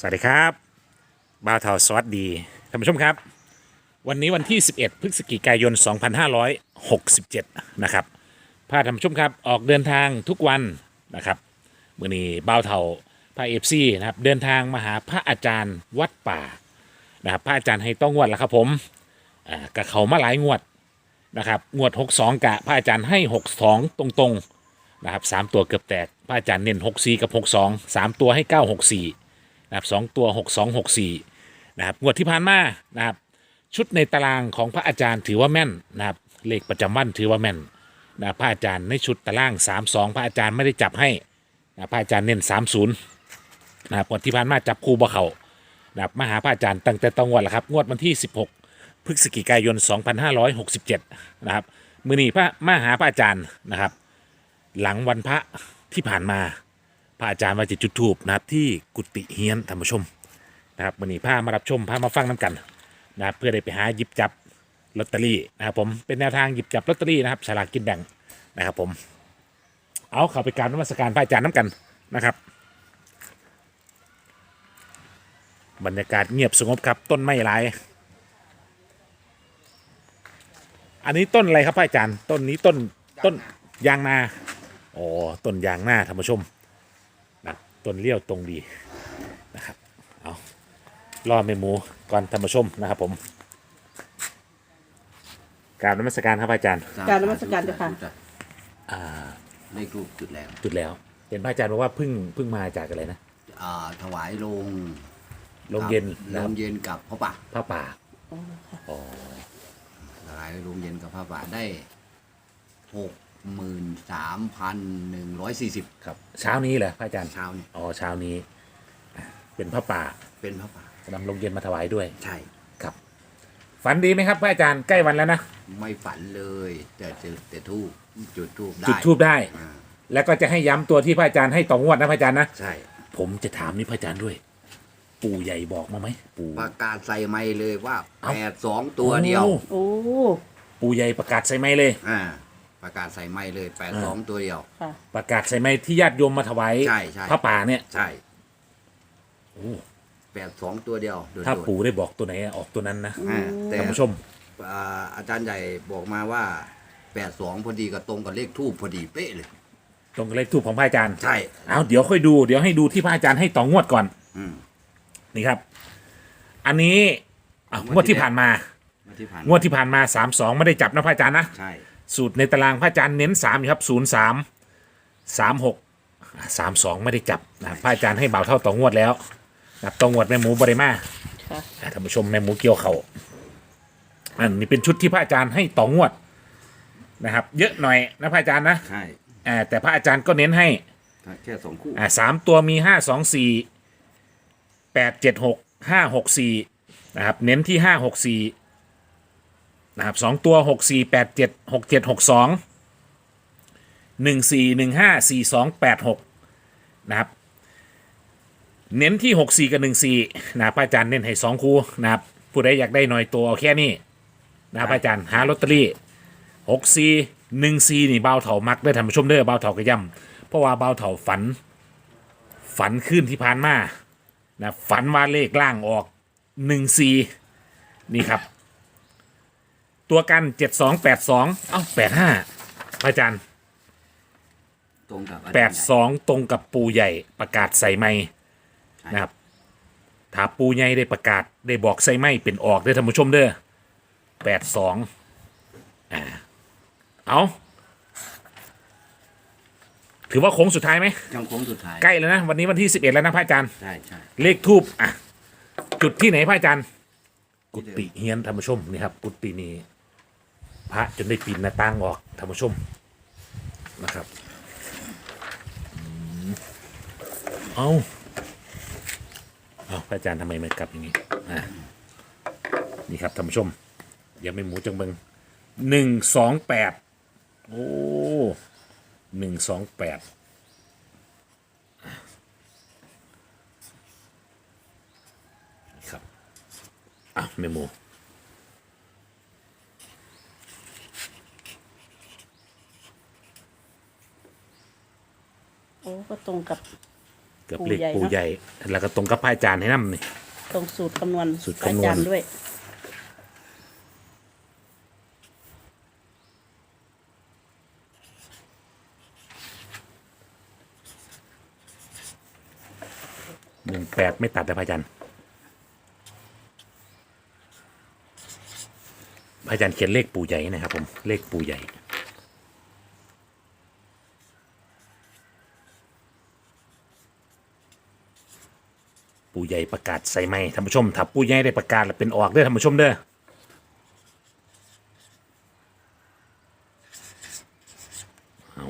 สวัสดีครับบ่าวเทาสวัสดีท่านผู้ชมครับ วันนี้วันที่ 11 พฤศจิกายน 2567 นะครับพาท่านผู้ชมครับออกเดินทางทุกวันนะครับมื่อนี้บ่าวเทาพระเอฟซีนะครับเดินทางมาหาพระอาจารย์วัดป่านะครับพระอาจารย์ให้ต้องงวดแล้วครับผมอ่ากับเขามาหลายงวดนะครับงวด 62 กะพระอาจารย์ให้ 62 ตรงๆนะครับสามตัวเกือบแตกพระอาจารย์เน้น64 กับ 62 3 ตัวให้ 964 นะครับสองตัวหกสองหกสี่นะครับงวดที่ผ่านมานะครับชุดในตารางของพระอาจารย์ถือว่าแม่นนะครับเลขประจำวันถือว่าแม่นนะพระอาจารย์ในชุดตารางสามสองพระอาจารย์ไม่ได้จับให้นะพระอาจารย์เน้นสามศูนย์นะครับงวดที่ผ่านมาจับคู่บ่เขานะครับมาหาพระอาจารย์ตั้งแต่ตองวันแหละครับ งวดวันที่16พฤศจิกายน2567นะครับมือนีพระมาหาพระอาจารย์นะครับ หลังวันพระที่ผ่านมา พระอาจารย์ว่าจะจุดทูบนะครับที่กุฏิเฮียนท่านผู้ชมนะครับวันนี้พามารับชมพามาฟังน้ำกันนะครับเพื่อได้ไปหาหยิบจับลอตเตอรี่นะครับผมเป็นแนวทางหยิบจับลอตเตอรี่นะครับฉลากกินแบ่งนะครับผม เอาเข้าไปกรารนมัสการพระอาจารย์น้ำกันนะครับ บรรยากาศเงียบสงบครับต้นไม้หลายอันนี้ต้นอะไรครับพระอาจารย์ ต้นนี้ต้นต้นยางนา อ๋อ ต้นยางนาท่านผู้ชม ต้นเลี้ยวตรงดีนะครับเอารอเมหมูก่อนท่านผู้ชมนะครับผมกราบนมัสการครับอาจารย์กรารนมัสการเจ้าค่ะ อ่าเลขรูปจุดแล้วจุดแล้วเห็นพระอาจารย์บอกว่าเพิ่งเพิ่งมาจากอะไรนะอ่าถวายโรงโรงเย็นโรนะครับงเย็นกับพระป่าผ้าป่าถวายโรงเย็นกับพระป่าได้หก หมื่นสามพันหนึ่งร้อยสี่สิบครับเช้านี้เหรอพระอาจารย์เช้านี่อ๋อเช้านี้อะเป็นผ้าป่าเป็นพระป่านำลงเย็นมาถวายด้วย ใช่ครับฝันดีไหมครับพระอาจารย์ใกล้วันแล้วนะไม่ฝันเลย แต่จุดแต่ทูบจุดทูบได้จุดทูบได้ อ่าแล้วก็จะให้ย้ำตัวที่พระอาจารย์ให้ต่องวดนะพระอาจารย์นะใช่ผมจะถามนี่พระอาจารย์ด้วย ปู่ใหญ่บอกมาไหมปู่ ประกาศใส่ไม้เลยว่าเอ้า แปดสองตัวเดียวโอ้โอ้ ปู่ใหญ่ประกาศใส่ไม้เลย อ่า ประกาศใส่ไม้เลยแปดสองตัวเดียว ค่ะ ประกาศใส่ไม้ที่ญาติโยมมาถวายใช่ใช่ พระป่าเนี่ยใช่โอ้แปดสองตัวเดียวโดดๆถ้าปู่ได้บอกตัวไหนออกตัวนั้นนะอ่าแต่ท่านผู้ชม อ่าอาจารย์ใหญ่บอกมาว่าแปดสองพอดีกับตรงกับเลขทูบพอดีเป๊ะเลย ตรงกับเลขทูปของพระอาจารย์ใช่เอาเดี๋ยวค่อยดูเดี๋ยวให้ดูที่พระอาจารย์ให้ต่องวดก่อนอืม นี่ครับ อันนี้อะงวดที่ผ่านมามาที่ผ่านงวดที่ผ่านมาสามสองไม่ได้จับนะพระอาจารย์นะ ใช่ สูตรในตารางพระอาจารย์เน้นสามครับศูนย์สามสามหกสามสองไม่ได้จับนะพระอาจารย์ให้เบาเท่าต่องวดแล้วนะต่องวดแม่หมูบริมาค่ะอะท่านผู้ชมแม่หมูเกี่ยวเขาอันนี้เป็นชุดที่พระอาจารย์ให้ต่องวดนะครับ เยอะหน่อยนะพระอาจารย์นะใช่อ่าแต่พระอาจารย์ก็เน้นให้แค่สองคู่อ่าสามตัวมีห้าสองสี่แปดเจ็ดหกห้าหกสี่นะครับเน้นที่ห้าหกสี่ นะครับสองตัวหกสี่แปดเจ็ดหกเจ็ดหกสองหนึ่งสี่หนึ่งห้าสี่สองแปดหกนะครับเน้นที่หกสี่กับหนึ่งสี่นะพระอาจารย์เน้นให้สองคู่นะครับผู้ใดอยากได้หน่อยตัวเอาแค่นี้นะพระอาจารย์หาลอตเตอรี่หกสี่หนึ่งสี่นี่เบาเถามักได้ท่านผู้ชมเด้อเบาเถากระย่ำเพราะว่าเบาเถาฝัน ฝันขึ้นที่ผ่านมานะฝันว่าเลขล่างออกหนึ่งสี่นี่ครับ ตัวกันเจ็ดสองแปดสองเอ้าแปดห้าพระอาจารย์ตรงกับอาจารย์แปดใหญ่สองตรงกับปูใหญ่ประกาศใส่ไม้ใช่นะครับถ้าปูใหญ่ได้ประกาศได้บอกใส่ไม้เป็นออกได้อท่านผู้ชมเด้อแปดสองอ่าเอาถือว่าโค้งสุดท้ายไหมช่องโค้งสุดท้ายใกล้แล้วนะ วันนี้วันที่สิบเอ็ดแล้วนะพระอาจารย์ ใช่ใช่เลขทูบอะ จุดที่ไหนพระอาจารย์ กุฏิเฮียนธรรมชมนี่ครับ กุฏินี้ พระจนได้ปีนหน้าต่างออกธรรมชมนะครับเอาเอาพระอาจารย์ทำไมไม่กลับอย่างนี้อะนี่ครับธรรมชมยังไม่หมูจังเบิงหนึ่งสองแปดโอ้หนึ่งสองแปดครับอะเมมู อ้ก็ตรงกับ เกือบปู่เลขใหญ่ปูเนอะใหญ่ แล้วก็ตรงกับพระอาจารย์ให้นำนี่ ตรงสูตรคำนวณสูตรพะคำนวณ อาจารย์ด้วย หนึ่งแปดไม่ตัดนะพระอาจารย์พระอาจารย์เขียนเลขปูใหญ่นะครับผมเลขปูใหญ่ ปูใหญ่ประกาศใส่ไม้ท่านผู้ชมถ้าปูใหญ่ได้ประกาศแล้วเป็นออกเด้อท่านผู้ชมเด้อเอา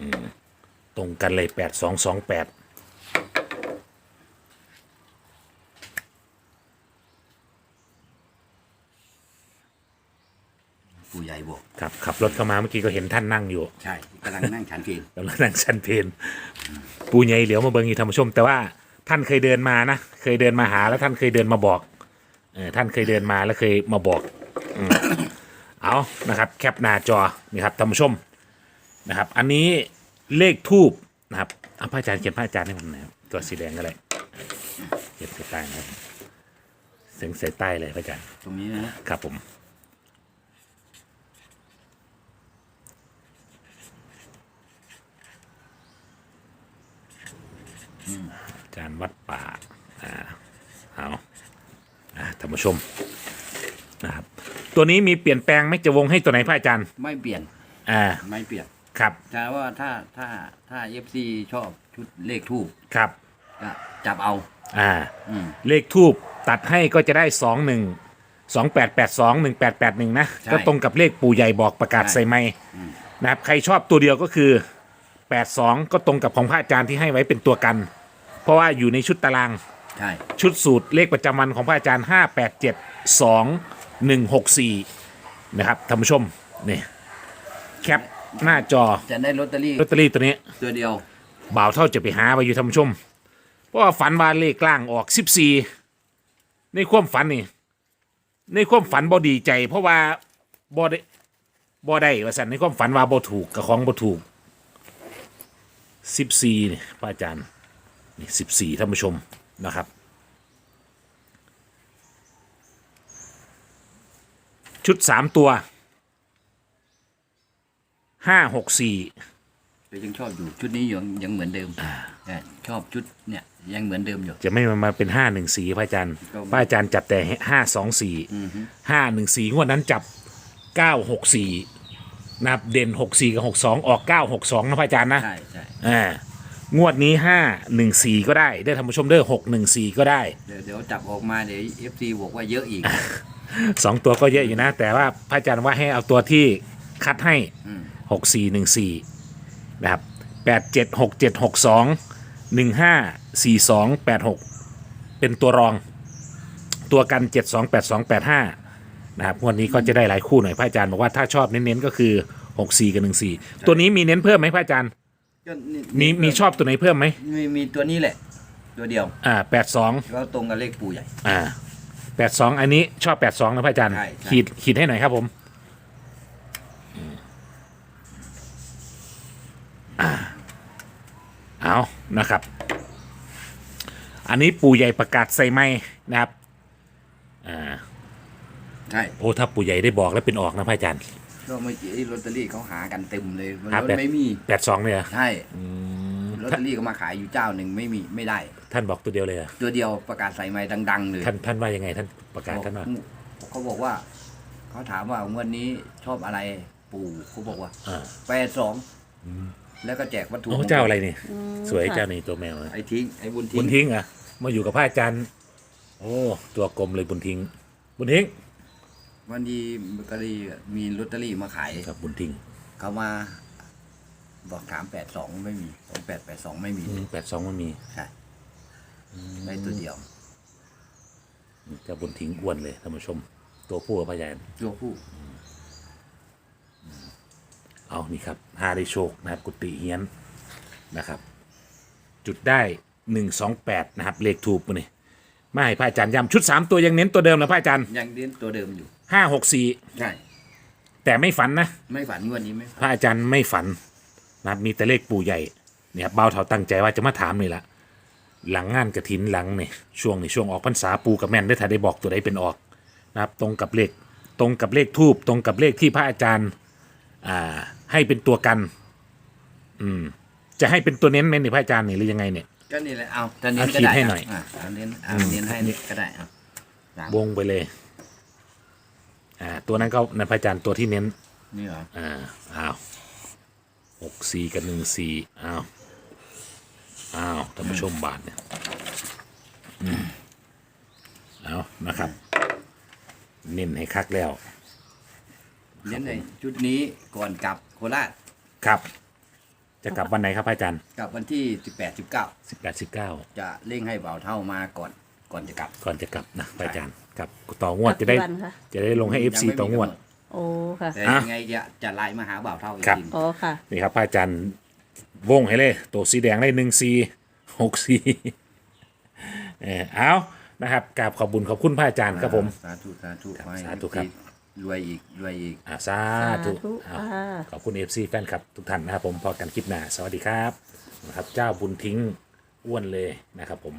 อืมตรงกันเลยแปดสองสองแปดผู้ใหญ่บอกครับขับรถเข้ามาเมื่อกี้ก็เห็นท่านนั่งอยู่ใช่กำลังนั่งฉันเพลกำลังนั่งชันเพนปูใหญ่เหลียวมาเบิงอยู่ท่านผู้ชมแต่ว่า ท่านเคยเดินมานะ เคยเดินมาหาแล้วท่านเคยเดินมาบอกเออท่านเคยเดินมาแล้วเคยมาบอกอืมเอานะครับแคปหน้าจอนี่ครับท่านผู้ชมนะครับ อันนี้เลขทูบนะครับเอาพระอาจารย์เขียนพระอาจารย์ให้ผมหน่อยครับตัวสีแดงก็เลยเขียนใส่ใต้นะครับเสียงใส่ใต้เลยพระอาจารย์ตรงนี้นะ ครับผม อาจารย์วัดป่าอ่าเอาอ่าท่านผู้ชมนะครับตัวนี้มีเปลี่ยนแปลงไหม่จะวงให้ตัวไหนพระอาจารย์ไม่เปลี่ยนอ่าไม่เปลี่ยนครับแต่ว่าถ้าถ้าถ้าเอฟซีชอบชุดเลขทูบครับก็จับเอาอ่าอืมเลขทูบตัดให้ก็จะได้สองหนึ่งสองแปดแปดสองหนึ่งแปดแปดหนึ่งนะใช่ก็ตรงกับเลขปู่ใหญ่บอกประกาศใช่ใส่ไม้อืมนะครับใครชอบตัวเดียวก็คือแปดสองก็ตรงกับของพระอาจารย์ที่ให้ไว้เป็นตัวกันเพ ราะว่าอยู่ในชุดตารางใช่ชุดสูตรเลขประจำวันของพระอาจารย์ห้าแปดเจ็ดสองหนึ่งหกสี่นะครับท่านผู้ชมนี่แคปหน้าจอจะได้ลอตเตอรี่ลอตเตอรี่ตัวนี้ตัวเดียวบ่าวเท่าจะไปหาไปอยู่ท่านผู้ชม เพราะว่าฝันว่าเลขกลางออกสิบสี่ในความฝันนี่ ในความฝันบ่ดีใจ เพราะว่าบ่ได้บ่ได้ว่าสันในความฝันว่าบ่ถูกกับของบ่ถูกสิบสี่นี่พระอาจารย์ นี่สิบสี่ท่านผู้ชมนะครับ ชุดสามตัวห้าหกสี่แต่ยังชอบอยู่ชุดนี้ยังยังเหมือนเดิมใช่ชอบชุดเนี่ยยังเหมือนเดิมอยู่ จะไม่มาเป็นห้าหนึ่งสี่พระอาจารย์ก็พระอาจารย์จับแต่ห้าสองสี่อือฮึห้าหนึ่งสี่งวดนั้นจับเก้าหกสี่นับเด่นหกสี่กับหกสองออกเก้าหกสองนะพระอาจารย์นะใช่ใช่อ่า งวดนี้ห้าหนึ่งสี่ก็ได้ได้ท่านผู้ชมเด้อหกหนึ่งสี่ก็ได้ เดี๋ยวเดี๋ยวจับออกมาเดี๋ยวเอฟซีบอกว่าเยอะอีก สองตัวก็เยอะอยู่นะ แต่ว่าพระอาจารย์ว่าให้เอาตัวที่คัดให้อืมหกสี่หนึ่งสี่นะครับแปดเจ็ดหกเจ็ดหกสองหนึ่งห้าสี่สองแปดหกเป็นตัวรอง ตัวกันเจ็ดสองแปดสองแปดห้านะครับงวันนี้ก็จะได้หลายคู่หน่อยพระอาจารย์บอกว่าถ้าชอบเน้นๆก็คือหกสี่กับหนึ่งสี่ตัวนี้มีเน้นเพิ่มไหมพระอาจารย์ ก็นี่มีมีชอบตัวไหนเพิ่มไหมมีมีตัวนี้แหละ ตัวเดียวอ่าแปดสองก็ตรงกับเลขปู่ใหญ่ อ่าแปดสองอันนี้ชอบแปดสองนะพระอาจารย์ ใช่ใช่ ขีดขีดให้หน่อยครับผมอืมอ่าเอานะครับ อันนี้ปู่ใหญ่ประกาศใส่ไม้นะครับอ่าใช่โอ้ถ้าปู่ใหญ่ได้บอกแล้วเป็นออกนะพระอาจารย์ ก็เมื่อกี้ลอตเตอรี่เขาหากันเต็มเลยมันหาแปด ไม่มีแปดสองเนี่ยเหรอใช่อืมลอตเตอรี่ก็มาขายอยู่เจ้าหนึ่งไม่มีไม่ได้ ท่านบอกตัวเดียวเลยเหรอตัวเดียวประกาศใส่ไม้ดัง ๆ เลยท่านท่านว่ายังไงท่านประกาศท่านว่าเขาบอกว่า เขาถามว่างวดนี้ชอบอะไรปู่เขาบอกว่าอ่าแปดสองแล้วก็แจกวัตถุโอ้มงคลเจ้าอะไรนี่อืมสวยค่ะเจ้านี่ตัวแมวนะไอ้ทิ้งไอ้บุญบุทิ้งญทิ้งเหรอะมาอยู่กับพระอาจารย์ โอ้ตัวกลมเลยบุญทิ้ง บุญทิ้ง วันดีก็เลยมีลอตเตอรี่มาขายครับบุญทิ้งเขามา บอกถามแปดสองไม่มีสองแปดแปดสองไม่มีแปดสองมันมีใช่ได้ตัวเดียวเจ้าบุญทิ้งอ้วนเลยท่านผู้ชม ตัวผู้กับพระยานตัวผู้ เอานี่ครับหาได้โชคนะครับกุฏิเฮียนนะครับ จุดได้หนึ่งสองแปดนะครับ เลขถูกปะนี่ไม่ให้พระอาจารย์ย้ำชุดสามตัวยังเน้นตัวเดิมนะพระอาจารย์ ยังเล่นตัวเดิมอยู่ ห้าหกสี่ใช่แต่ไม่ฝันนะ ไม่ฝันงวดนี้ไม่ฝันพระอาจารย์ไม่ฝันนะครับมีแต่เลขปู่ใหญ่เนี่ยครับเบาเถาตั้งใจว่าจะมาถามนี่แหละหลังงานกระถินหลังนี่ช่วงนี่ช่วงออกพรรษาปูกับแม่นได้ถ้าได้บอกตัวใดเป็นออกนะครับตรงกับเลขตรงกับเลขทูบตรงกับเลขที่พระอาจารย์อ่าให้เป็นตัวกัน อืม จะให้เป็นตัวเน้นไหมนี่พระอาจารย์นี่หรือยังไงเนี่ย ก็นี่แหละเอาตอนนี้เอาก็ขีดได้ให้หน่อยะเอาเน้นเอาเน้นให้ก็ได้เอาสามวงไปเลย อ่าตัวนั้นก็ในพระอาจารย์ตัวที่เน้นนี่เหรออ่าอ้าวหกสี่กับหนึ่งสี่อ้าวอ้าวท่านผู้ชมบาทเนี่ยอืมเอานะครับ เน้นให้คักแล้ว เน้นในชุดนี้ก่อนกลับโคราชครับ จะกลับวันไหนครับพระอาจารย์กลับวันที่18 19สิบแปดสิบเก้าจะเร่งให้เบาเท่ามาก่อนก่อนจะกลับ ก่อนจะกลับนะพระอาจารย์ กลับต่องวดจะได้กลับกี่วันคะจะได้ลงให้เอฟซียังไม่มีต่องวดกำหนโอ้ค่ะแต่อะยังไงจะจะไล่มาหาเบาเท่าอีกครับ ทีอ๋อค่ะ นี่ครับพระอาจารย์วงให้เลย ตัวสีแดงได้หนึ่งสีหกสีเออเอานะครับกราบขอบบุญขอบคุณพระอาจารย์ครับผม สาธุสาธุครับขอให้สาธุครับ รวยอีกรวยอีก อาสาธุสาธุเอาอ่าขอบคุณเอฟซีแฟนคลับทุกท่านนะครับผมพอกันคลิปหน้า สวัสดีครับนะครับ เจ้าบุญทิ้งอ้วนเลยนะครับผม